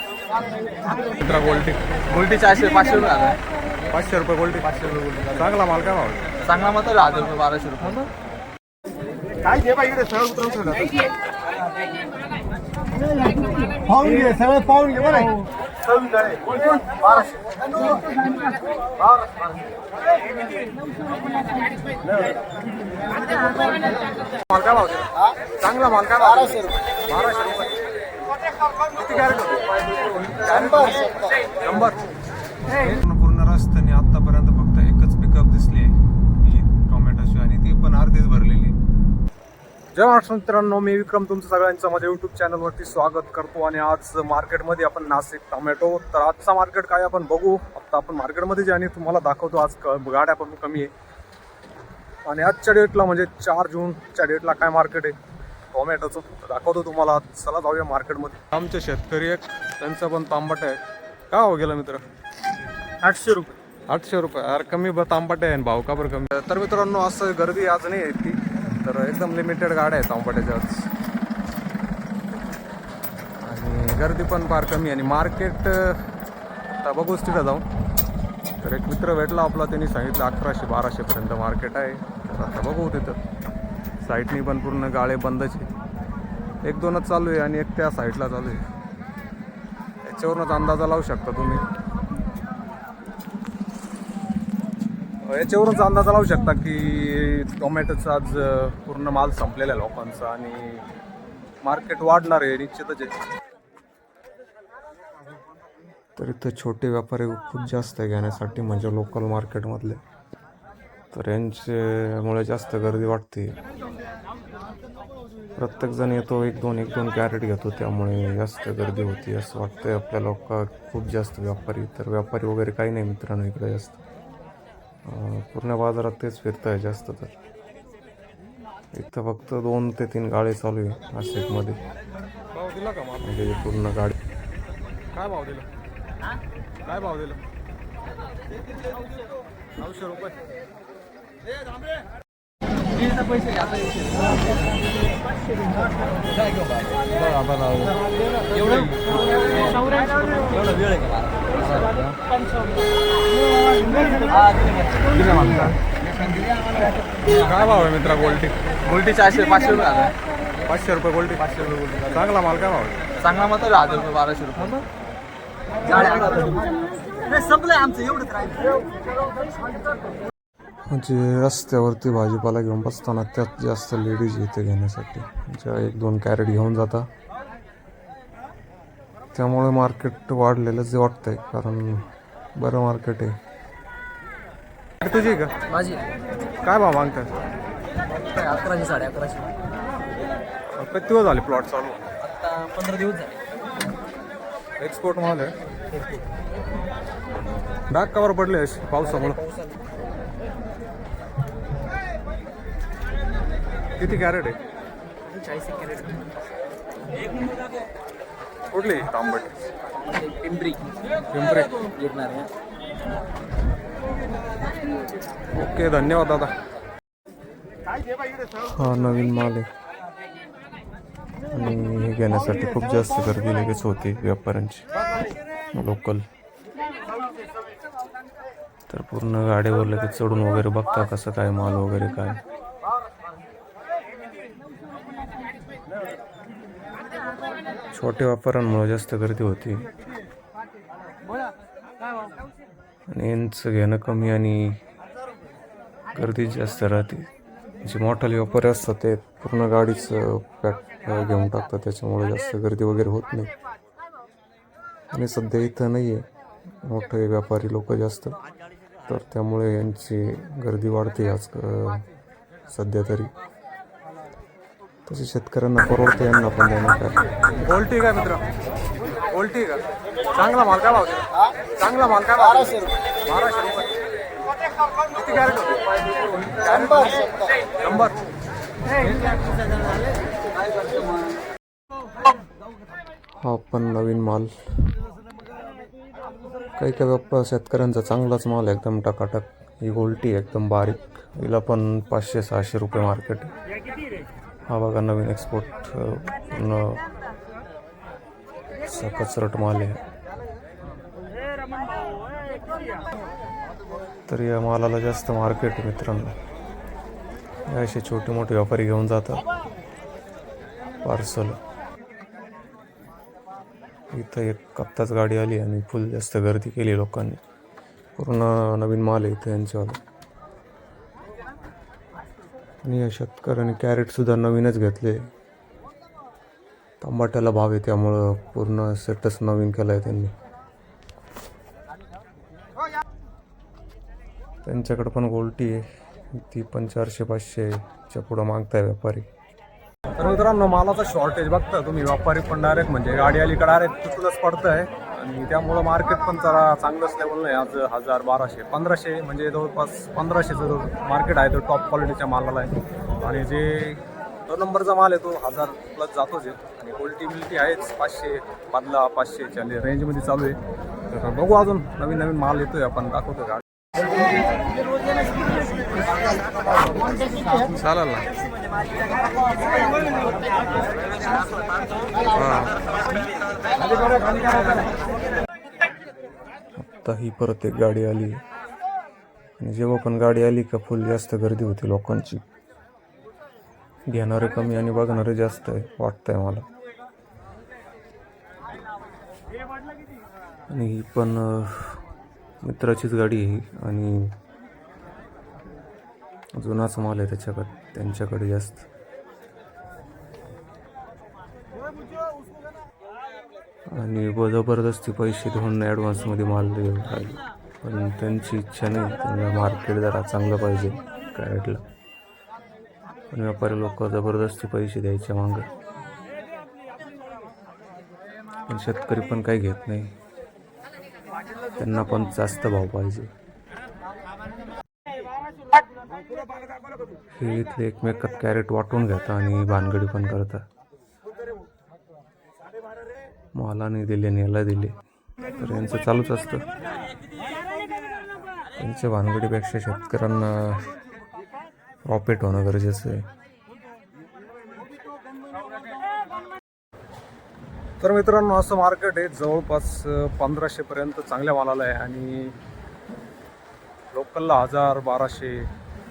मित्रा गोल्टी गोल्टी चारशे पाचशे रुपये आता पाचशे रुपये गोल्टी पाचशे रुपये गोल्टी चांगला माल काय भाव चांगला माल तर हजार रुपये बाराशे रुपये. पाहून घे सगळं पाहून घे बरं. माल काय भाव चांगला माल काय भाव बाराशे रुपये किती कॅरेट पूर्ण रस्त्याने आतापर्यंत फक्त एकच पिकअप दिसली टोमॅटोची आणि ती पण अर्धीच भरली. जय महाराष्ट्र मित्रांनो मी विक्रम तुमचं सगळ्यांचं माझ्या युट्यूब चॅनलवरती स्वागत करतो आणि आज मार्केटमध्ये आपण नाशिक टोमॅटो तर आजचा मार्केट काय आपण बघू? आता आपण मार्केटमध्ये जे आणि तुम्हाला दाखवतो आज क- गाड्या पण कमी आहे. आणि आजच्या डेटला म्हणजे चार जूनच्या डेटला काय मार्केट आहे? टोमॅटोचं दाखवतो तुम्हाला आज. चला जाऊया मार्केटमध्ये. आमचे शेतकरी एक त्यांचं पण तांबट आहे. का हो गेलं मित्र? आठशे रुपये. आठशे रुपये. अरे कमी ब तांबटे आहे आणि भाव का बरं कमी? तर मित्रांनो असं गर्दी आज नाही आहे ती तर एकदम लिमिटेड गाड्या आहेत तांबट्याच्या आणि गर्दी पण फार कमी आणि मार्केट आता बघूच तिथं जाऊन. तर एक मित्र भेटला आपला त्यांनी सांगितलं अकराशे बाराशेपर्यंत मार्केट आहे. तर आता बघू तिथं. साईडनी पण पूर्ण गाळे बंदच एक दोनच चालू आहे आणि एक त्या साईडला चालू आहे. याच्यावरूनच अंदाजा लावू शकता तुम्ही. याच्यावरूनच अंदाज लावू शकता की टोमॅटोचा आज पूर्ण माल संपलेला आहे लोकांचा आणि मार्केट वाढणार आहे निश्चितच आहे तर इथं छोटे व्यापारी खूप जास्त आहे घेण्यासाठी म्हणजे लोकल मार्केटमधले तर यांच्यामुळे जास्त गर्दी वाटते. प्रत्येकजण येतो एक दोन एक दोन कॅरेट घेतो त्यामुळे जास्त गर्दी होती असं वाटतंय. आपल्या लोक खूप जास्त व्यापारी तर व्यापारी वगैरे काही नाही मित्रांनो इकडे जास्त. पूर्ण बाजारात तेच फिरत आहे जास्त तर. इथं फक्त दोन ते तीन गाडी चालू आहे नाशिकमध्ये. म्हणजे पूर्ण गाडी. काय भाव दिला? काय भाव दिला? नऊशे रुपये. काय भाव आहे मित्रा गोल्टी गोल्टी चारशे पाचशे रुपये आता पाचशे रुपये गोल्टी पाचशे रुपये गोल्टी चांगला माल काय भाव आहे? चांगला मग तर हजार रुपये बाराशे रुपये. आमचं म्हणजे रस्त्यावरती भाजीपाला घेऊन बसताना त्यात जास्त लेडीज येते घेण्यासाठी. ज्या एक दोन कॅरेट घेऊन जाता. त्यामुळे मार्केट वाढलेलं जे वाटतंय कारण बरं मार्केट आहे. तुझी का? माझी. काय भाव मागतात काय अकराशे साडे अकराशे. किती दिवस झाले प्लॉट चालू? आता पंधरा दिवस झाले. एक्सपोर्ट माल आहे. डाग कवर पडले असे पावसामुळे. किती कॅरेट आहे? चाळीस एक कॅरेट. कुठली? तांबट. पिंपरी. पिंपरी. ओके धन्यवाद दादा. हा नवीन माल आहे. आणि हे घेण्यासाठी खूप जास्त गर्दी लगेच होती व्यापाऱ्यांची. लोकल. तर पूर्ण गाडीवर लगेच चढून वगैरे बघता कसं काय माल वगैरे काय. छोट्या व्यापाऱ्यांमुळे जास्त गर्दी होती. आणि यांचं घेणं कमी आणि गर्दी जास्त राहते. जे मोठाले व्यापारी असतात ते पूर्ण गाडीचं पॅक घेऊन टाकतात. त्याच्यामुळे जास्त गर्दी वगैरे होत नाही. आणि सध्या इथं नाही आहे मोठे व्यापारी लोक जास्त. तर त्यामुळे यांची गर्दी वाढते आज सध्या तरी. तसे शेतकऱ्यांना परवडते यांना पण देणं काय गोल्टी काय मित्र? गोल्टी का? चांगला माल काय भाव चांगला माल काय बाराशे रुपये. बाराशे किती कॅरेट होते? शंभर. हा पण नवीन माल. काही काही व्यापार शेतकऱ्यांचा चांगलाच माल आहे, एकदम टकाटक. ही गोल्टी एकदम बारीक. हिला पण पाचशे सहाशे रुपये मार्केट हा बघा नवीन एक्सपोर्ट कचरट माल आहे. तर या मालाला जास्त मार्केट मित्रांना मित्रांनो. असे छोटे मोठे व्यापारी घेऊन जातात. पार्सल इथं एक आत्ताच गाडी आली आणि फुल जास्त गर्दी केली लोकांनी. पूर्ण नवीन माल आहे इथं यांच्यावाला. आणि या शेतकऱ्यांनी कॅरेटसुद्धा नवीनच घेतले. टमाट्याला भाव आहे त्यामुळं पूर्ण सेटच नवीन केला आहे त्यांनी. त्यांच्याकडे पण गोल्टी आहे. ती पण चारशे पाचशेच्या पुढं मागताय व्यापारी. तर मित्रांनो मालाचा शॉर्टेज बघता तुम्ही. व्यापारी पण डायरेक्ट म्हणजे गाडी अलीकडे डायरेक्ट तिथूनच पडतंय. आणि त्यामुळं मार्केट पण जरा चांगलंच लेवल नाही. आज हजार बाराशे पंधराशे म्हणजे जवळपास पंधराशेचं जो मार्केट आहे तो टॉप क्वालिटीच्या मालाला आहे. आणि जे दोन नंबरचा माल आहे तो हजार प्लस जातोच आहे. आणि क्वालिटी बिलिटी आहेच पाचशे पाचला पाचशेच्या रेंजमध्ये चालू आहे. तर बघू अजून नवीन नवीन माल येतोय आपण दाखवतो गाडी. चालेल ना. आत्ता ही परत एक गाडी आली. आणि जेव्हा पण गाडी आली का फुल जास्त गर्दी होती लोकांची. घेणारे कमी आणि बघणारे जास्त आहे वाटतंय मला. आणि ही पण मित्राचीच गाडी आहे आणि जुनाच माल आहे त्याच्याकडे. त्यांच्याकडे जास्त. आणि व जबरदस्ती पैसे देऊन ॲडव्हान्समध्ये माल राहिले. पण त्यांची इच्छा नाही. त्यांना मार्केट जरा चांगलं पाहिजे कॅरेटला पण व्यापारी लोक जबरदस्ती पैसे द्यायचे मागं. पण शेतकरी पण काही घेत नाही. त्यांना पण जास्त भाव पाहिजे. हे इथले एकमेकात कॅरेट वाटून घेतात आणि भानगडी पण करतात. मला नाही दिले आणि याला दिले. तर यांचं चालूच असतं. त्यांच्या भानगडीपेक्षा शेतकऱ्यांना प्रॉफिट होणं गरजेचं आहे. तर मित्रांनो असं मार्केट आहे. जवळपास पंधराशेपर्यंत चांगल्या मालाला आहे आणि लोकलला हजार बाराशे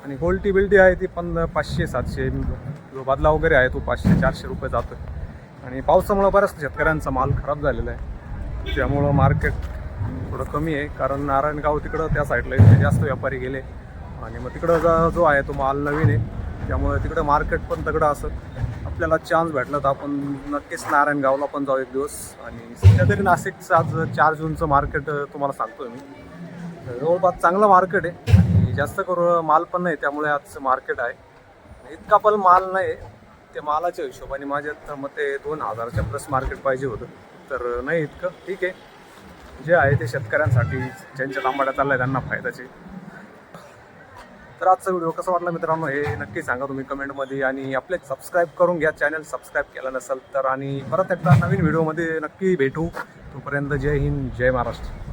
आणि होल्टी बिल्टी आहे ती पण पाचशे सातशे जो बदला वगैरे आहे तो पाचशे चारशे रुपये जातो आणि पावसामुळं बऱ्याच शेतकऱ्यांचा माल खराब झालेला आहे. त्यामुळं मार्केट थोडं कमी आहे. कारण नारायणगाव तिकडं त्या साईडला इथे जास्त व्यापारी गेले. आणि मग तिकडं जा- जो आहे तो माल नवीन आहे. त्यामुळे तिकडं मार्केट पण तगडं असं. आपल्याला चान्स भेटला तर आपण नक्कीच नारायणगावला पण जाऊ एक दिवस. आणि सध्या तरी नाशिकचं आज चार जूनचं मार्केट तुम्हाला सांगतोय मी. जवळपास चांगलं मार्केट आहे. जास्त करून माल पण नाही त्यामुळे आजचं मार्केट आहे. इतका पण माल नाही ते मालाच्या हिशोबाने माझ्या तर मते दोन हजारच्या प्लस मार्केट पाहिजे होतं. तर नाही इतकं. ठीक आहे. जे आहे ते शेतकऱ्यांसाठी ज्यांच्या तांबाड्या आहे त्यांना फायद्याचे. तर आजचा व्हिडिओ कसा वाटला मित्रांनो हे नक्की सांगा तुम्ही कमेंटमध्ये. आणि आपले सबस्क्राईब करून घ्या चॅनल सबस्क्राईब केलं नसेल तर. आणि परत एकदा नवीन व्हिडिओमध्ये नक्की भेटू. तोपर्यंत जय हिंद जय महाराष्ट्र.